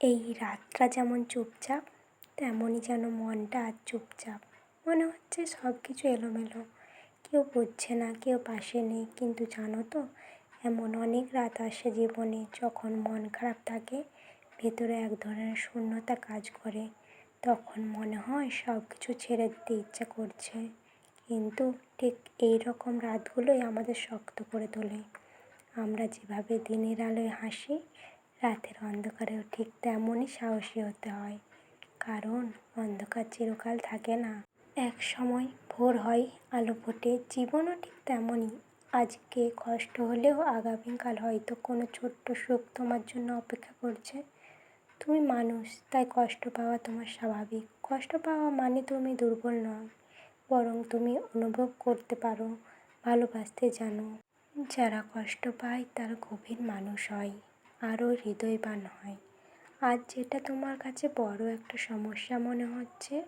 এই রাতটা যেমন চুপচাপ, তেমনই যেন মনটা আজ চুপচাপ। মনে হচ্ছে সব কিছু এলোমেলো। কেউ বুঝছে না, কেউ পাশে নেই, কিন্তু জানো তো, এমন অনেক রাত আসে জীবনে যখন মন খারাপ থাকে, ভেতরে এক ধরনের শূন্যতা কাজ করে। তখন মনে হয় সব কিছু ছেড়ে দিতে ইচ্ছা করছে। কিন্তু ঠিক এই রকম রাতগুলোই আমাদের শক্ত করে তোলে। আমরা যেভাবে দিনের আলোয় হাসি রাতের অন্ধকারেও ঠিক তেমনই সাহসী হতে হয়। কারণ অন্ধকার চিরকাল থাকে না। এক সময় ভোর হয়, আলো ফোটে, জীবনও ঠিক তেমনই। আজকে কষ্ট হলেও আগামীকাল হয়তো কোনো ছোট্ট সুখ তোমার জন্য অপেক্ষা করছে। তুমি মানুষ, তাই কষ্ট পাওয়া তোমার স্বাভাবিক। কষ্ট পাওয়া মানে তুমি দুর্বল নয়, বরং তুমি অনুভব করতে পারো, ভালোবাসতে জানো। যারা কষ্ট পায় তারা গভীর মানুষ হয়। আরও হৃদয়বান হয়। আজ যেটা তোমার কাছে বড় একটা সমস্যা মনে হচ্ছে,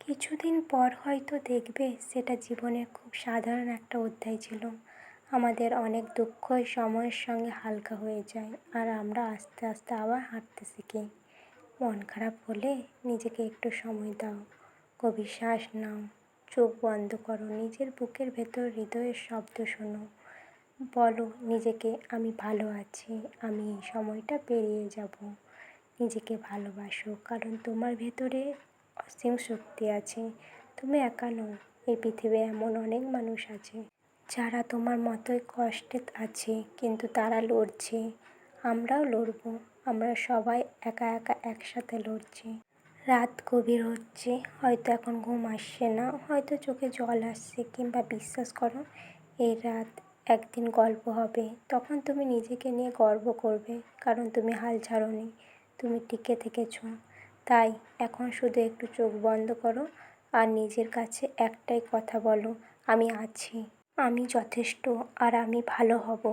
কিছুদিন পর হয়তো দেখবে সেটা জীবনের খুব সাধারণ একটা অধ্যায় ছিল। আমাদের অনেক দুঃখই সময়ের সঙ্গে হালকা হয়ে যায় আর আমরা আস্তে আস্তে আবার হাঁটতে শিখি। মন খারাপ হলে নিজেকে একটু সময় দাও, গভীর শ্বাস নাও, চোখ বন্ধ করো, নিজের বুকের ভেতর হৃদয়ের শব্দ শোনো। বলো নিজেকে আমি ভালো আছি, আমি এই সময়টা পেরিয়ে যাব। নিজেকে ভালোবাসো, কারণ তোমার ভেতরে অসীম শক্তি আছে। তুমি একা নও এই পৃথিবী এমন অনেক মানুষ আছে, যারা তোমার মতোই কষ্টে আছে, কিন্তু তারা লড়ছে। আমরাও লড়বো, আমরা সবাই একা একা একসাথে লড়ছি। রাত গভীর হচ্ছে, হয়তো এখন ঘুম আসছে না, হয়তো চোখে জল আসছে, কিংবা বিশ্বাস করো, এই রাত একদিন গল্প হবে। তখন তুমি নিজেকে নিয়ে গর্ব করবে, কারণ তুমি হাল ছাড়োনি, তুমি টিকে থেকেছ। তাই এখন শুধু একটু চোখ বন্ধ করো আর নিজের কাছে একটাই কথা বলো, আমি আছি, আমি যথেষ্ট আর আমি ভালো হব।